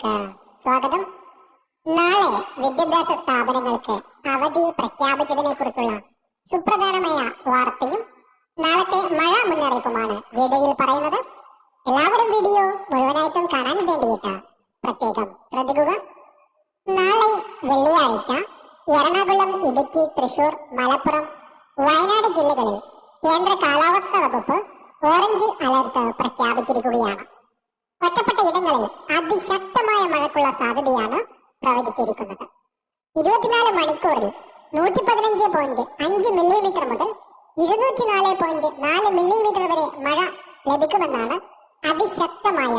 സ്വാഗതം. നാളെ വിദ്യാഭ്യാസ സ്ഥാപനങ്ങൾക്ക് അവധി പ്രഖ്യാപിച്ചതിനെ കുറിച്ചുള്ള സുപ്രധാനമായ വാർത്തയും നാളത്തെ മഴ മുന്നറിയിപ്പുമാണ് വീഡിയോയിൽ പറയുന്നത്. എല്ലാവരും വീഡിയോ മുഴുവനായിട്ടും കാണാൻ വേണ്ടിയിട്ട് പ്രത്യേകം ശ്രദ്ധിക്കുക. നാളെ വെള്ളിയാഴ്ച എറണാകുളം ഇടുക്കി തൃശൂർ മലപ്പുറം വയനാട് ജില്ലകളിൽ കേന്ദ്ര കാലാവസ്ഥ വകുപ്പ് ഓറഞ്ച് അലർട്ട് പ്രഖ്യാപിച്ചിരിക്കുകയാണ്. ഒറ്റപ്പെട്ട ഇടങ്ങളിൽ അതിശക്തമായ മഴക്കുള്ള സാധ്യതയാണ് പ്രവചിച്ചിരിക്കുന്നത്. ഇരുപത്തിനാല് മണിക്കൂറിൽ നൂറ്റി പതിനഞ്ച് പോയിന്റ് അഞ്ച് മില്ലിമീറ്റർ മുതൽ ഇരുന്നൂറ്റി നാല് പോയിന്റ് നാല് മില്ലിമീറ്റർ വരെ മഴ ലഭിക്കുമെന്നാണ് അതിശക്തമായ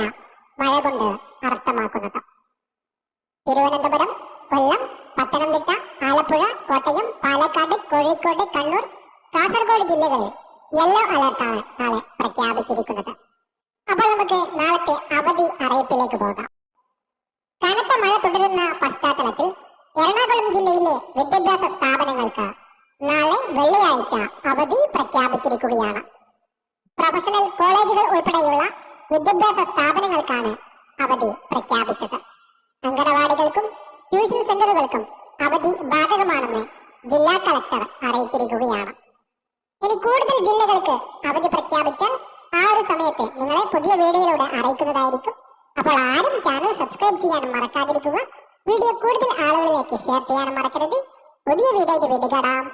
മഴ കൊണ്ട് അർത്ഥമാക്കുന്നത്. തിരുവനന്തപുരം കൊല്ലം പത്തനംതിട്ട ആലപ്പുഴ കോട്ടയം പാലക്കാട് കോഴിക്കോട് കണ്ണൂർ കാസർഗോഡ് ജില്ലകളിൽ യെല്ലോ അലർട്ടാണ് നാളെ പ്രഖ്യാപിച്ചിരിക്കുന്നത്. അപ്പോൾ നമുക്ക് നാളത്തെ അറിയിപ്പിലേക്ക് പോകാം. കനത്ത മഴ തുടരുന്ന പശ്ചാത്തലത്തിൽ എറണാകുളം ജില്ലയിലെ വിദ്യാഭ്യാസ സ്ഥാപനങ്ങൾക്ക് നാളെ വെള്ളിയാഴ്ച അവധി പ്രഖ്യാപിച്ചിരിക്കുകയാണ്. പ്രൊഫഷണൽ കോളേജുകൾ ഉൾപ്പെടെയുള്ള വിദ്യാഭ്യാസ സ്ഥാപനങ്ങൾക്കാണ് അവധി പ്രഖ്യാപിച്ചത്. അംഗനവാടികൾക്കും ട്യൂഷൻ സെന്ററുകൾക്കും അവധി ബാധകമാണെന്ന് ജില്ലാ കളക്ടർ അറിയിച്ചിരിക്കുകയാണ്. ഇനി കൂടുതൽ ജില്ലകൾക്ക് അവധി പ്രഖ്യാപിച്ചാൽ ആ ഒരു സമയത്ത് നിങ്ങളെ പുതിയ വീഡിയോയിലൂടെ അറിയിക്കുന്നതായിരിക്കും. അപ്പോൾ ആരും ചാനൽ സബ്സ്ക്രൈബ് ചെയ്യാനും മറക്കാതിരിക്കുക. വീഡിയോ കൂടുതൽ ആളുകളിലേക്ക് ഷെയർ ചെയ്യാനും മറക്കരുത്. പുതിയ വീഡിയോയ്ക്ക് വീണ്ടും കാണാം.